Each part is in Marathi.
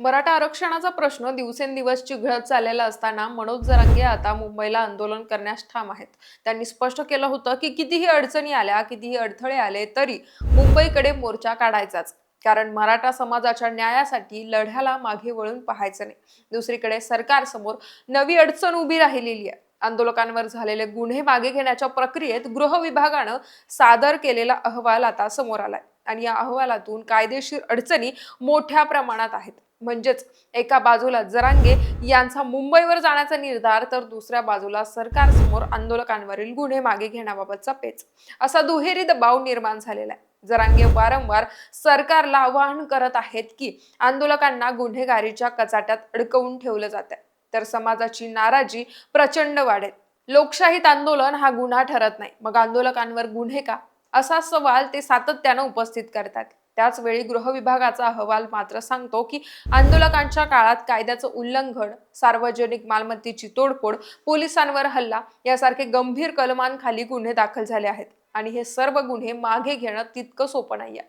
मराठा आरक्षणाचा प्रश्न दिवसेंदिवस चिघळत चाललेला असताना मनोज जरांगे आता मुंबईला आंदोलन करण्यास ठाम आहेत. त्यांनी स्पष्ट केलं होतं की कितीही अडचणी आल्या कितीही अडथळे आले तरी मुंबईकडे मोर्चा काढायचाच. कारण मराठा समाजाच्या न्यायासाठी लढ्याला मागे वळून पाहायचं नाही. दुसरीकडे सरकारसमोर नवी अडचण उभी राहिलेली आहे. आंदोलकांवर झालेले गुन्हे मागे घेण्याच्या प्रक्रियेत गृह विभागानं सादर केलेला अहवाल आता समोर आलाय. आणि या अहवालातून कायदेशीर अडचणी मोठ्या प्रमाणात आहेत. म्हणजेच एका बाजूला जरांगे यांचा मुंबईवर जाण्याचा निर्धार तर दुसऱ्या बाजूला सरकारसमोर आंदोलकांवरील गुन्हे मागे घेण्याबाबतचा पेच. असा दुहेरी दबाव निर्माण झालेला आहे. जरांगे वारंवार सरकारला आवाहन करत आहेत की आंदोलकांना गुन्हेगारीच्या कचाट्यात अडकवून ठेवलं जात आहे तर समाजाची नाराजी प्रचंड वाढेल. लोकशाहीत आंदोलन हा गुन्हा ठरत नाही. मग आंदोलकांवर गुन्हे का? असा सवाल ते सातत्यानं उपस्थित करतात. त्याच वेळी गृह विभागाचा अहवाल मात्र सांगतो की आंदोलकांच्या काळात कायद्याचं उल्लंघन सार्वजनिक मालमत्तेची तोडफोड पोलिसांवर हल्ला यासारखे गंभीर कलमांखाली गुन्हे दाखल झाले आहेत. आणि हे सर्व गुन्हे मागे घेणं तितकं सोपं नाहीये.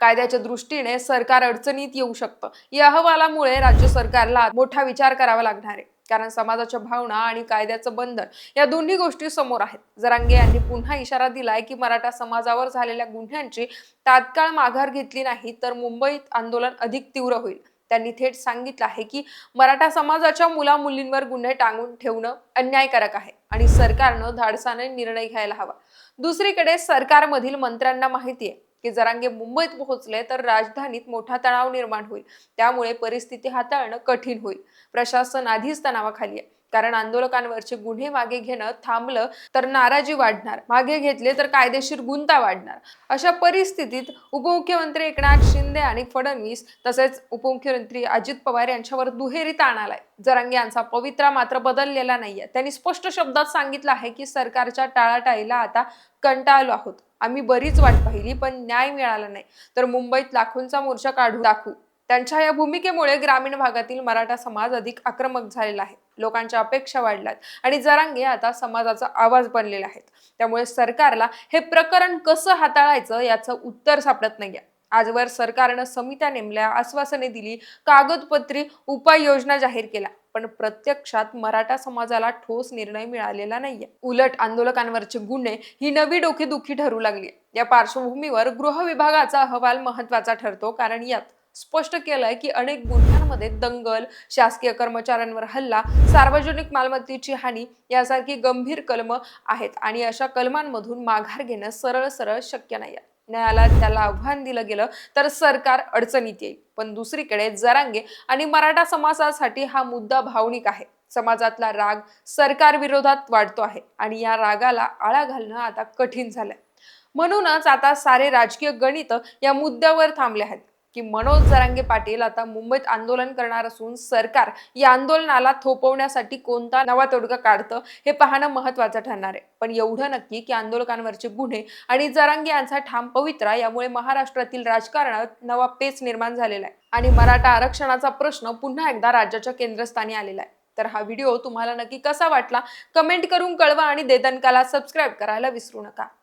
कायद्याच्या दृष्टीने सरकार अडचणीत येऊ शकतं. या अहवालामुळे राज्य सरकारला मोठा विचार करावा लागणार आहे. कारण समाजाच्या भावना आणि कायद्याचं बंधन या दोन्ही गोष्टी समोर आहेत. जरांगे यांनी पुन्हा इशारा दिलाय की मराठा समाजावर झालेल्या गुन्ह्यांची तात्काळ माघार घेतली नाही तर मुंबईत आंदोलन अधिक तीव्र होईल. त्यांनी थेट सांगितलं आहे की मराठा समाजाच्या मुला मुलींवर गुन्हे टांगून ठेवणं अन्यायकारक आहे आणि सरकारनं धाडसाने निर्णय घ्यायला हवा. दुसरीकडे सरकारमधील मंत्र्यांना माहिती आहे की जरांगे मुंबईत पोहोचले तर राजधानीत मोठा तणाव निर्माण होईल. त्यामुळे परिस्थिती हाताळणं कठीण होईल. प्रशासन आधीच तणावाखाली आहे. कारण आंदोलकांवरचे गुन्हे मागे घेणं थांबलं तर नाराजी वाढणार. मागे घेतले तर कायदेशीर गुंता वाढणार. अशा परिस्थितीत उपमुख्यमंत्री एकनाथ शिंदे आणि फडणवीस तसेच उपमुख्यमंत्री अजित पवार यांच्यावर दुहेरी ताण आलाय जरांगे यांचा पवित्रा मात्र बदललेला नाहीये. त्यांनी स्पष्ट शब्दात सांगितलं आहे की सरकारच्या टाळाटाळीला आता कंटाळलो आहोत. आम्ही बरीच वाट पाहिली पण न्याय मिळाला नाही. तर मुंबईत लाखोंचा मोर्चा काढू दाखवू त्यांच्या या भूमिकेमुळे ग्रामीण भागातील मराठा समाज अधिक आक्रमक झालेला आहे. लोकांच्या अपेक्षा वाढल्यात आणि जरांगे आता समाजाचा आवाज बनलेले आहेत. त्यामुळे सरकारला हे प्रकरण कसं हाताळायचं याचं उत्तर सापडत नाहीये. आजवर सरकारनं समित्या नेमल्या आश्वासने दिली कागदपत्री उपाययोजना जाहीर केल्या. पण प्रत्यक्षात मराठा समाजाला ठोस निर्णय मिळालेला नाहीये. उलट आंदोलकांवरचे गुन्हे ही नवी डोकेदुखी ठरू लागली या पार्श्वभूमीवर गृह विभागाचा अहवाल महत्त्वाचा ठरतो कारण यात स्पष्ट केलंय की अनेक गुन्ह्यांमध्ये दंगल शासकीय कर्मचाऱ्यांवर हल्ला सार्वजनिक मालमत्तेची हानी यासारखी गंभीर कलम आहेत आणि अशा कलमांमधून माघार घेणं सरळ सरळ शक्य नाही न्यायालयात त्याला आव्हान दिलं गेलं तर सरकार अडचणीत येईल. पण दुसरीकडे जरांगे आणि मराठा समाजासाठी हा मुद्दा भावनिक आहे. समाजातला राग सरकार विरोधात वाढतो आहे आणि या रागाला आळा घालणं आता कठीण झालंय. म्हणूनच आता सारे राजकीय गणित या मुद्द्यावर थांबले आहेत. की मनोज जरांगे पाटील आता मुंबईत आंदोलन करणार असून सरकार या आंदोलनाला थोपवण्यासाठी कोणता नवा तोडगा काढतं हे पाहणं महत्वाचं ठरणार आहे. पण एवढं नक्की की आंदोलकांवरचे गुन्हे आणि जरांगे यांचा ठाम पवित्रा यामुळे महाराष्ट्रातील राजकारणात नवा पेच निर्माण झालेला आहे. आणि मराठा आरक्षणाचा प्रश्न पुन्हा एकदा राज्याच्या केंद्रस्थानी आलेला आहे. तर हा व्हिडिओ तुम्हाला नक्की कसा वाटला? कमेंट करून कळवा आणि देदनकाला सबस्क्राईब करायला विसरू नका.